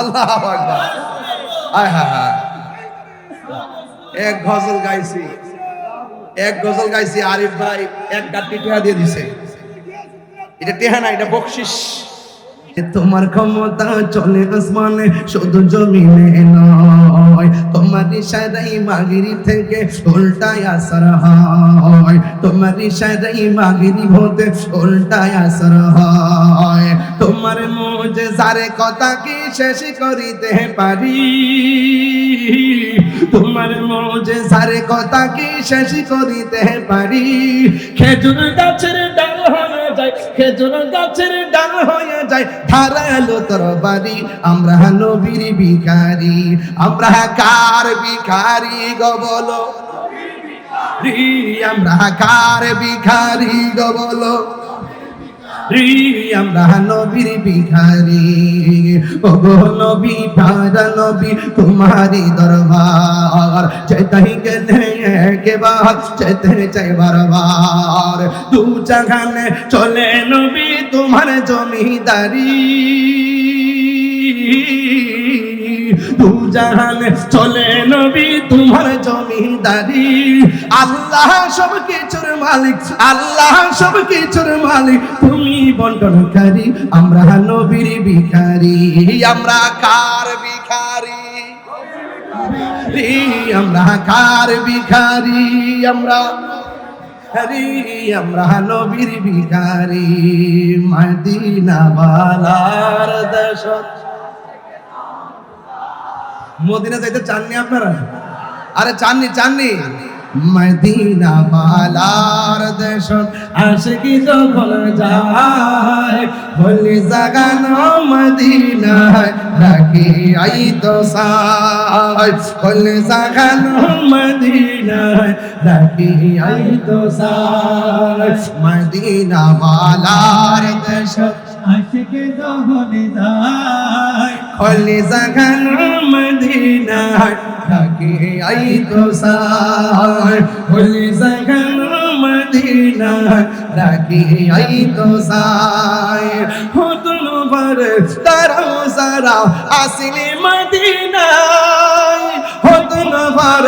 আল্লাহ এক গজল গাইছি। এক গজল গাইছি আরিফ ভাই এক গাড়ি টেহা দিয়ে দিছে। এটা টেহা না, এটা বকশিস। তোমার ক্ষমতা চলে আসমানে, শুধু জমিনে নয় তোমার ইশারাই মাগিরি থেকে উল্টায় আসার হয়। তোমার ইশারাই মাগিরি হতে উল্টায় আসার হয়। তোমার মুজে সারে কথা কি শেষ করিতে পারি? তোমার মৌজে সারে কথা কি শেষ করিতে পারি? খেজুর গাছের ডাল হয়ে যায় খেজুর গাছের ডাল হয়ে যায় ধারালো তোর বাড়ি আমরা নবীর ভিখারি। আমরা কার ভিখারি গো বলো? আমরা কার ভিখারি গো বলো? রি আমরা নবীর ভিখারি। ও গো নবী পারা নবী তোমারি দরবার। চাইতাই গেলে একবার চাইতে চাই বারবার দু জাগানে চলে নবী, তোমার জমিদারি। দু জাহানে চলে নবী, তোমার জমিদারি। আল্লাহ সব কিছুর মালিক, আল্লাহ সব কিছুর মালিক। তুমি বন্টনকারী, আমরা নবীর ভিখারি। আমরা কার ভিখারি? আমরা কার ভিখারি? আমরা হরি আমরা নবীর ভিখারি। মদিনা বালার দেশ। মদিনা যাইতে চাননি আপনারা? আরে চাননি চাননি। মদিনা বালার দেশ আশিকি যখন যায় বলি জাগানো মদিনায় রাখি আই তো সাই বলি জাগানো মদিনায় রাখি আই তো সাই মদিনা বালার দেশ আশিকে যখন যায় খলি জাগান মদিনায় ডাকে আই তো সার। হলে জাগান মদিনায় ডাকে আই তো সার। হুতুন বর তারাও সারা আসিলে মদিনায়। হুতুন ভর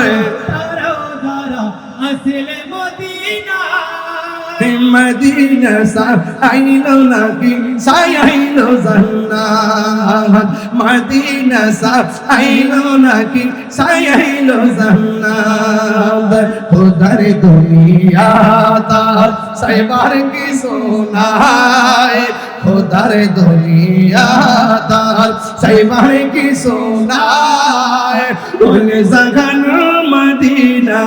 মদিনা সা আইলো নাকি? সাই আইলো জান্নাত। মদিনা সা আইলো নাকি? সাই আইলো জান্নাত। খোদার দুনিয়া তার সাইবার কি সোনায়? খোদার দুনিয়া তার সাইবার কি সোনায়? কোন জাগান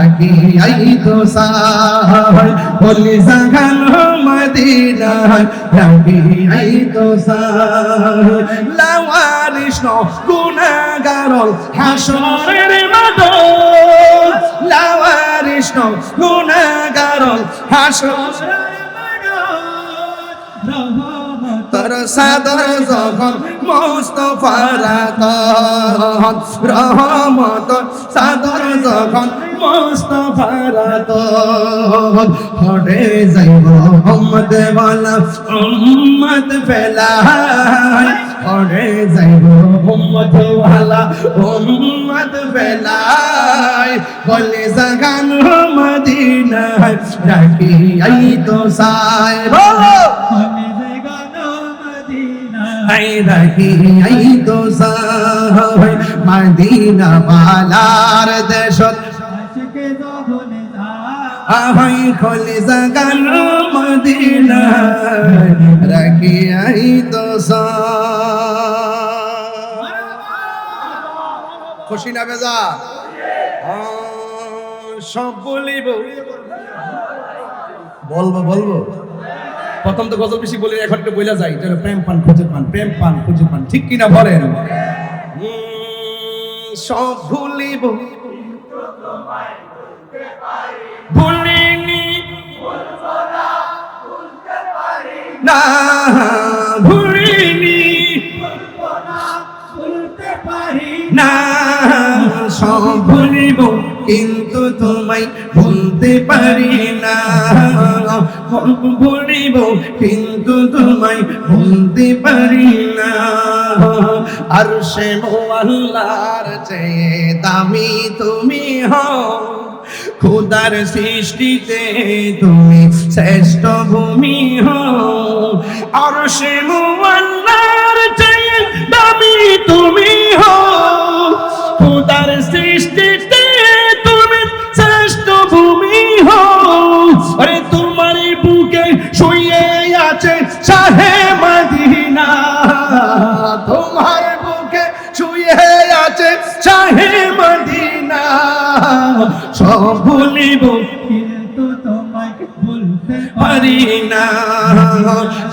আই তো সাহায় বলি জাগান মদিনা আই তো সাহায় লাওয়ারিস ন গুনাগারল হাসরের মাদল। লাওয়ারিস ন গুনাগারল হাসর তোর সাদর যখন মোস্তফারা তখন রহমত সাদর যখন মোস্তফারা তখন হরে যাইব উম্মত ওয়ালা উম্মত ফেলাই হরে যাইব উম্মত ওয়ালা উম্মত ফেলাই বলে। জাগান মদিনায় রাখি আই তো সাই বলো। সাহাই মদিনা বালার দেশত আহাই খলি জাগান মদিনা রাখি আই তো খুশি না বেজা? সব বলিব। বলব বলব। প্রথম তো গজল বেশি বলি এখন একটু বইলা যাই। এটা হলো প্রেম পান, খুঁজে পান, প্রেম পান, খুঁজে পান। ঠিক কিনা বলেন? সব ভুলিব। ভুলিনি না ভুলিনি। না, সব ভুলিব, কিন্তু তোমায় ভুলতে পারি না। ভুলিব, কিন্তু তোমায় ভুলতে পারি না। আর সে আল্লাহর চেয়ে দামি তুমি হও। খুদার সৃষ্টিতে তুমি শ্রেষ্ঠ ভূমি হো আর সে আল্লাহর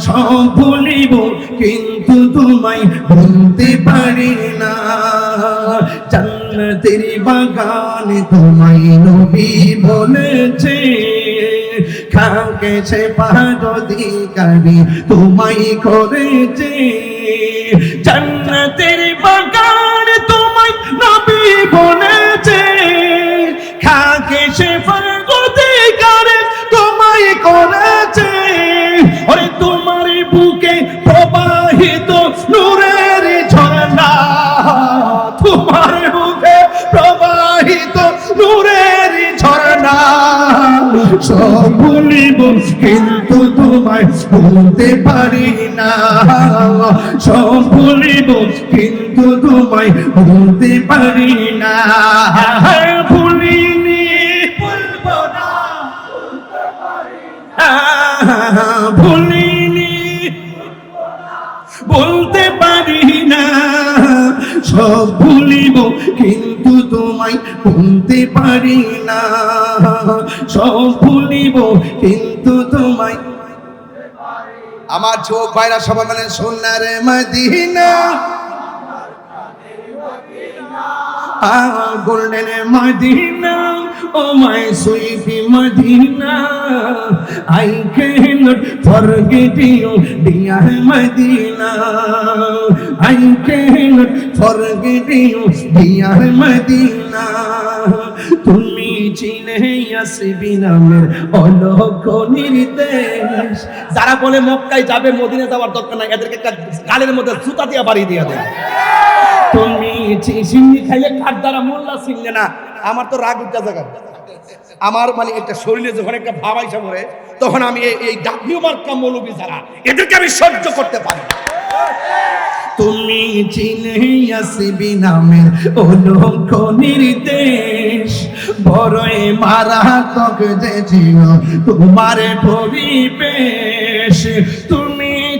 সব ভুলিব, কিন্তু তোমায় ভুলতে পারি না। জান্নাতের বাগানে তোমায় নবী বলেছে খাকেছে পাদধিকারী তোমায় করেছে। জান্নাতের বাগান তোমায় নবী বলেছে খাকে সে তোমায় করেছে। ওরে তোমার বুকে প্রবাহিত নূরের ঝর্ণা, তোমার বুকে প্রবাহিত নূরের ঝর্ণা। সব ভুলিব কিন্তু তোমায় ভুলতে পারি না। সব ভুলিব কিন্তু তোমায় ভুলতে পারি না। ভুলিনি, ভুলবো না। ভুলিনি কিন্তু তোমায় ভুলতে পারি না। সব ভুলিব, কিন্তু তোমায় আমার চোখ বাইরা সবাই মানে সোনার Madina golden Madina, oh my sweet Madina. I cannot forget you dear Madina. I cannot forget you dear Madina. তুমি চিনে আসবি নামের অলক নির্দেশ। যারা বলে মক্কায় যাবে, মদিনা যাওয়ার দরকার নাই, এদেরকে একটা গালের মধ্যে জুতা দিয়ে বাড়িয়ে দিয়ে দেয় তুমি চিনি খাইলে কার দ্বারা মোল্লা চিনলে না? আমার তো রাগ উঠা জায়গা আমার মানে একটা শরীরে যখন একটা ভাব আইসা পড়ে, তখন আমি এই- ডাব্লিউ মার্কা মৌলবী যারা, এদেরকে আমি সহ্য করতে পারি তুমি চিনে আসবি নামের অলঙ্ক নির্দেশ বড়ই মারাত্মক যে ছিল, তোমার পরিবেশ তুমি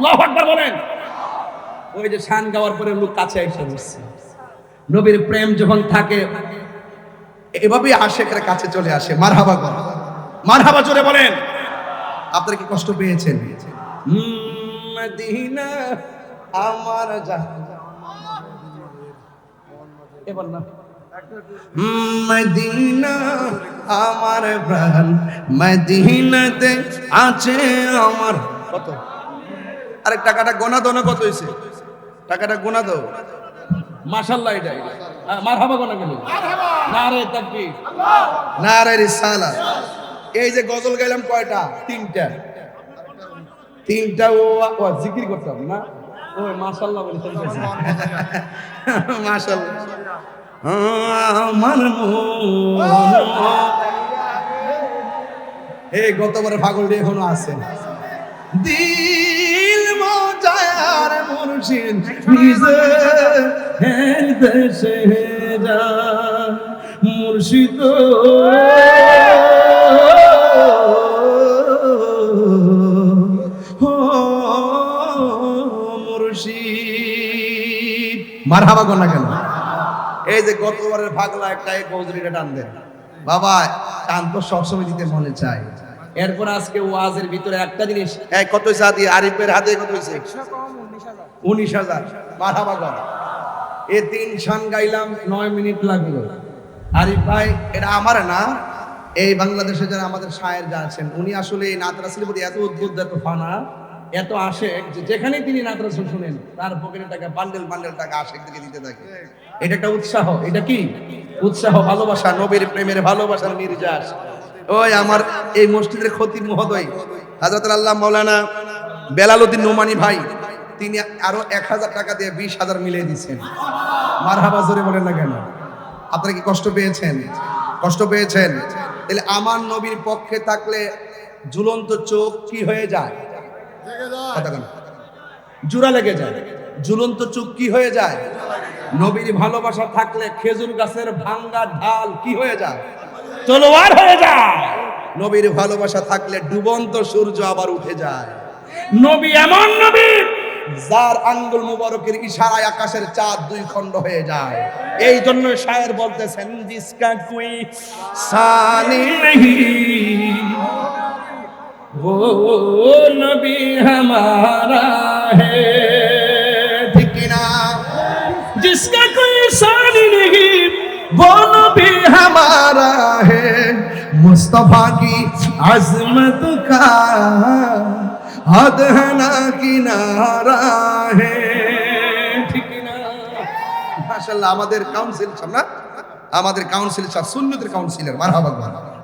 আল্লাহ আকবার বলেন। ওই যে শান গাওয়ার পরে লোক কাছে এসে বসছে। নবীর প্রেম যখন থাকে, এভাবেই আশেকের কাছে চলে আসে। মারহাবা কর। মারহাবা জোরে বলেন। আপনারা কি কষ্ট পেয়েছেন? মদিনা আমার এবার না। মদিনা আমার প্রাণ। মদিনাতে আছে আমার কত? আরে টাকাটা গোনা দো না কত হয়েছে টাকাটা গোনা দাও। মাশাল্লাহ এটা মার হাবা গোনা গেল না রে তাকবীর। না রে রিসালা। এই যে গজল গাইলাম কয়টা? তিনটা। তিনটা ও ও জিকির করতাম না? ও মাশাল্লাহ বলে চলতেছে মাশাল্লাহ আমার মন। এই গতবারে পাগল দিয়ে এখনও আছে মজার মুর্শিদ নিজে দেশে যা মুর্শিদ। মারহাবা কোন না কেন? এই যে গতবারের ভাগলা একটা এই কৌজরিটা টান দেন। বাবা, টান তো সবসময় দিতে মনে চায়। এরপর আজকে ওয়াজের ভিতরে একটা জিনিস, এই কত হয়েছে হাতে আরিফের হাতে কত হয়েছে উনিশ হাজার। মারহাবা কর এ তিন শান গাইলাম, নয় মিনিট লাগল। আরিফ ভাই, এটা আমার না, এই বাংলাদেশে যারা আমাদের শায়ের যা আছেন, উনি আসলে এই নাত রাসুলের প্রতি এত উদ্বুদ্ধ, এত ফানা, এত আশেক যে যেখানে তিনি নাত শুনেন, তার পকেটে টাকা বান্ডেল বান্ডেল টাকা আশেক দিকে দিতে থাকে। এটা একটা উৎসাহ, এটা কি? উৎসাহ, ভালোবাসা, নবীর প্রেমের ভালোবাসার নির্যাস। ওই আমার এই মসজিদের ক্ষতি মহোদয় হাজরত আল্লাহ মৌলানা বেলালুদ্দিন নোমানি ভাই তিনি আরও এক হাজার টাকা দিয়ে বিশ হাজার মিলিয়ে দিচ্ছেন মার হাবা জোরে বলেন না কেন? আপনারা কি কষ্ট পেয়েছেন? কষ্ট পেয়েছেন? তাহলে আমার নবীর পক্ষে থাকলে ঝুলন্ত চোখ কি হয়ে যায়? জোড়া লেগে যায়। ঝুলন্ত চোখ কি হয়ে যায়? নবীর ভালোবাসা থাকলে খেজুর গাছের ভাঙ্গা ঢাল কি হয়ে যায়? তলোয়ার হয়ে যায়। নবীর ভালোবাসা থাকলে ডুবন্ত সূর্য আবার উঠে যায়। নবী এমন নবী যার আঙ্গুল মুবারকের ইশারায় আকাশের চাঁদ দুই খণ্ড হয়ে যায় এই জন্য শায়ের বলতেছেন জিসকা কুই সানি নেহি वो नबी हमारा है ठीक ना जिसका कोई शान नहीं वो नबी हमारा है मुस्तफा की अजमत का हद है ना किनारा है ঠিক না মাশাআল্লাহ আমাদের কাউন্সিল সামনা আমাদের কাউন্সিল সাহেব সুন্নতের কাউন্সিলর মারহাবা